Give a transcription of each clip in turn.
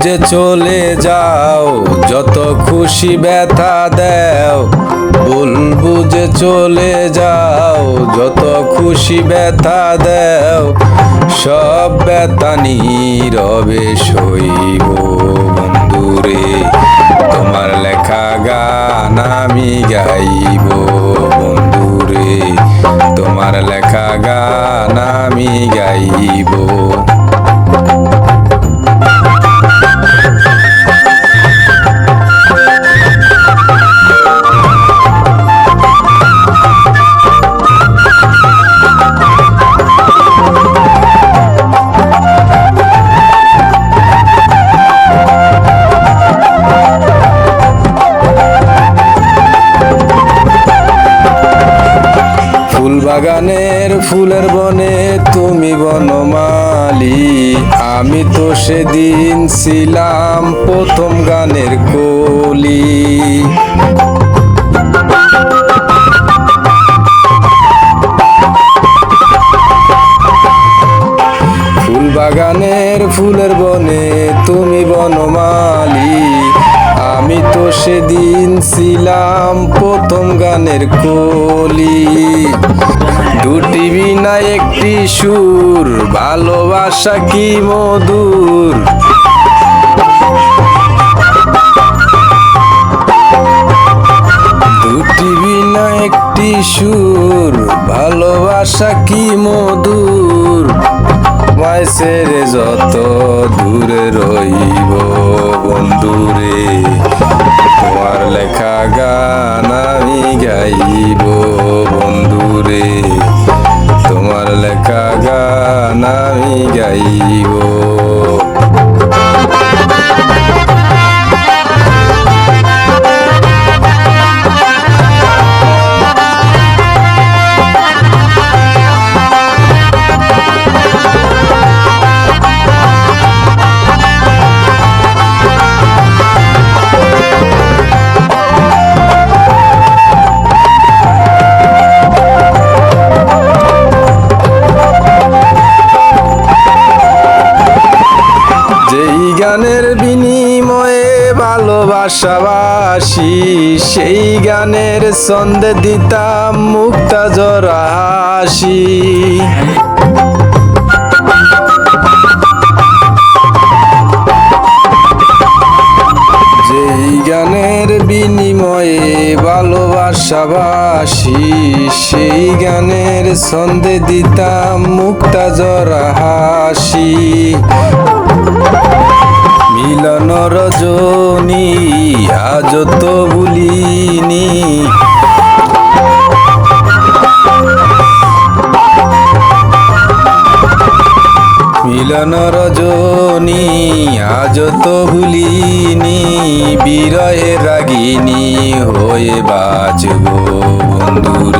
বুঝে চলে যাও, যত খুশি ব্যথা দেও ভুল বুঝে চলে যাও, যত খুশি ব্যথা দেও, সব ব্যথা নীরবে সইব বন্ধুরে, তোমার লেখা গান আমি গাইব বন্ধুরে, তোমার লেখা গান আমি গাইব বাগানের ফুলের বনে তুমি বনমালি। আমি তো সেদিন ছিলাম প্রথম গানের কলি। ফুল বাগানের ফুলের বনে তুমি বনমালি। আমি তো সেদিন ছিলাম প্রথম গানের কলি। দুটি বিনা একটি সুর, ভালোবাসা কি মধুর? দুটি বিনা একটি সুর, ভালোবাসা কি মধুর? তোমায় ছেড়ে যত দূরে রইব বন্ধুরে তোমার লেখা গান আমি গাইব। ভালোবাসাবাসি, সেই গানের ছন্দে দিতাম মুক্তা জরা হাসি যেই গানের বিনিময়ে ভালোবাসাবাসি, সেই গানের ছন্দে দিতাম মুক্তা জরা হাসি তো ভুলিনি। মিলন রজনী আজ তো ভুলিনি বিরহে রাগিনী হয়ে বাঁচব বন্ধুরে।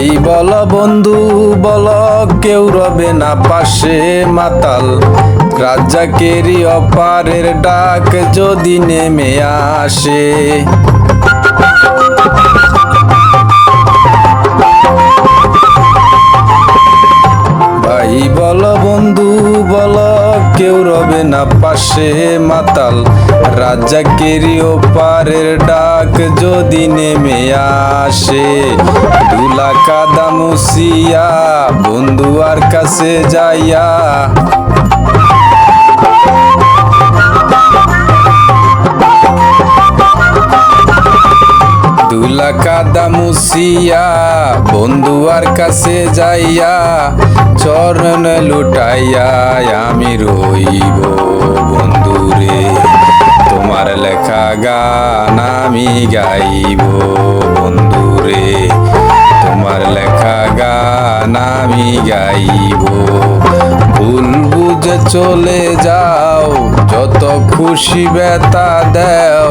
ভাই বল বন্ধু, বল, কেউ রবে না পাশে মাতাল। রাজাকেরই অপারের ডাক যদি নেমে আসে। ভাই বল বন্ধু কেউ রবে না পাশে মাতাল। রাজাকেরই পারের ডাক যদি নেমে আসে। ডুলা কাদা মুসিয়া, বন্ধু আর কাছে যাইয়া দুলা কাদা মুসিয়া, বন্ধুয়ার কাছে যাইয়া চরণ লুটাইয়া আমি রইব বন্ধুরে, তোমার লেখা গান আমি গাইব বন্ধুরে, তোমার লেখা গান আমি গাইব। ভুল বুঝে চলে যাও, যত খুশি ব্যথা দেও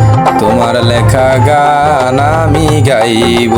তোমার লেখা গান আমি গাইব।